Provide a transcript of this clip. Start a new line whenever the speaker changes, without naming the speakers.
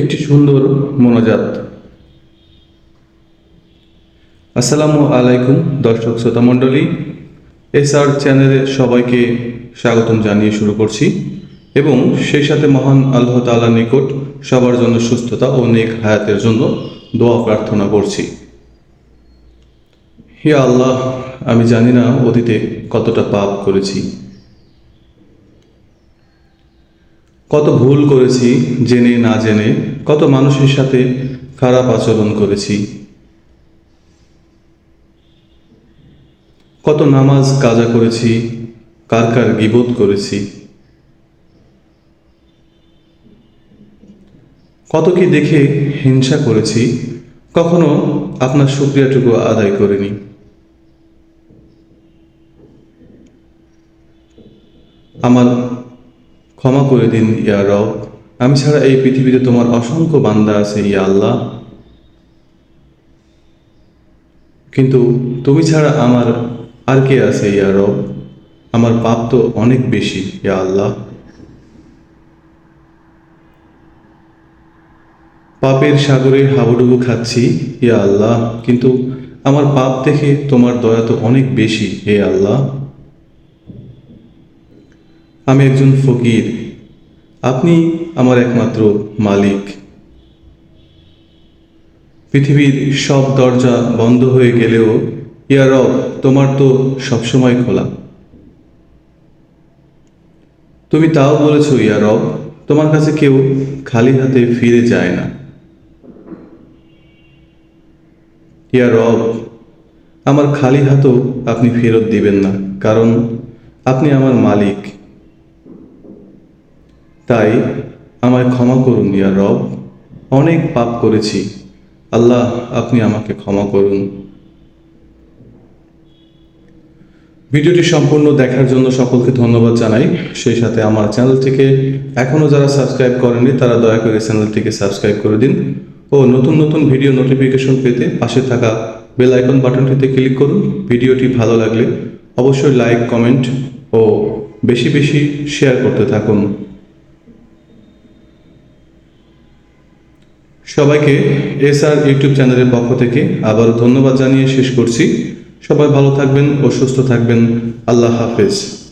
একটি সুন্দর মোনাজাত। আসসালামু আলাইকুম, দর্শক শ্রোতা মণ্ডলী। এসআর চ্যানেলে সবাইকে স্বাগতম জানিয়ে শুরু করছি এবং সেই সাথে মহান আল্লাহ তাআলার নিকট সবার জন্য সুস্থতা ও নেক হায়াতের জন্য দোয়া প্রার্থনা করছি। হে আল্লাহ, আমি জানি না অতীতে কতটা পাপ করেছি। কত ভুল করেছি জেনে না জেনে, কত মানুষের সাথে খারাপ আচরণ করেছি। কত নামাজ কাজা করেছি, কার কার গিবোধ করেছি। কত কি দেখে হিংসা করেছি, কখনো আপনার শুক্রিয়াটুকু আদায় করিনি। আমার ক্ষমা করে দিন, ইয়া রব। আমি ছাড়া এই পৃথিবীতে তোমার অসংখ্য বান্দা আছে, ইয়া আল্লাহ। কিন্তু তুমি ছাড়া আমার আর কে আছে, ইয়া রব? আমার পাপ তো অনেক বেশি, ইয়া আল্লাহ। পাপের সাগরে হাবুডুবু খাচ্ছি, ইয়া আল্লাহ। কিন্তু আমার পাপ দেখে তোমার দয়া তো অনেক বেশি, হে আল্লাহ। আমি একজন ফকির। আপনি আমার একমাত্র মালিক। পৃথিবীর সব দরজা বন্ধ হয়ে গেলেও, ইয়া রব, তোমার তো সবসময় খোলা। তুমি তাও বলেছ, ইয়া রব, তোমার কাছে কেউ খালি হাতে ফিরে যায় না। ইয়া রব, আমার খালি হাতও আপনি ফেরত দিবেন না, কারণ আপনি আমার মালিক। তাই আমায় ক্ষমা করুন, ইয়া রব। অনেক পাপ করেছি। আল্লাহ, আপনি আমাকে ক্ষমা করুন। ভিডিওটি সম্পূর্ণ দেখার জন্য সকলকে ধন্যবাদ জানাই। সেই সাথে আমার চ্যানেলটিকে এখনও যারা সাবস্ক্রাইব করেননি, তারা দয়া করে চ্যানেলটিকে সাবস্ক্রাইব করে দিন ও নতুন নতুন ভিডিও নোটিফিকেশন পেতে পাশে থাকা বেল আইকন বাটনটিতে ক্লিক করুন। ভিডিওটি ভালো লাগলে অবশ্যই লাইক, কমেন্ট ও বেশি বেশি শেয়ার করতে থাকুন। সবাইকে এস আর ইউটিউব চ্যানেলের পক্ষ থেকে আবার ধন্যবাদ জানিয়ে শেষ করছি। সবাই ভালো থাকবেন ও সুস্থ থাকবেন। আল্লাহ হাফেজ।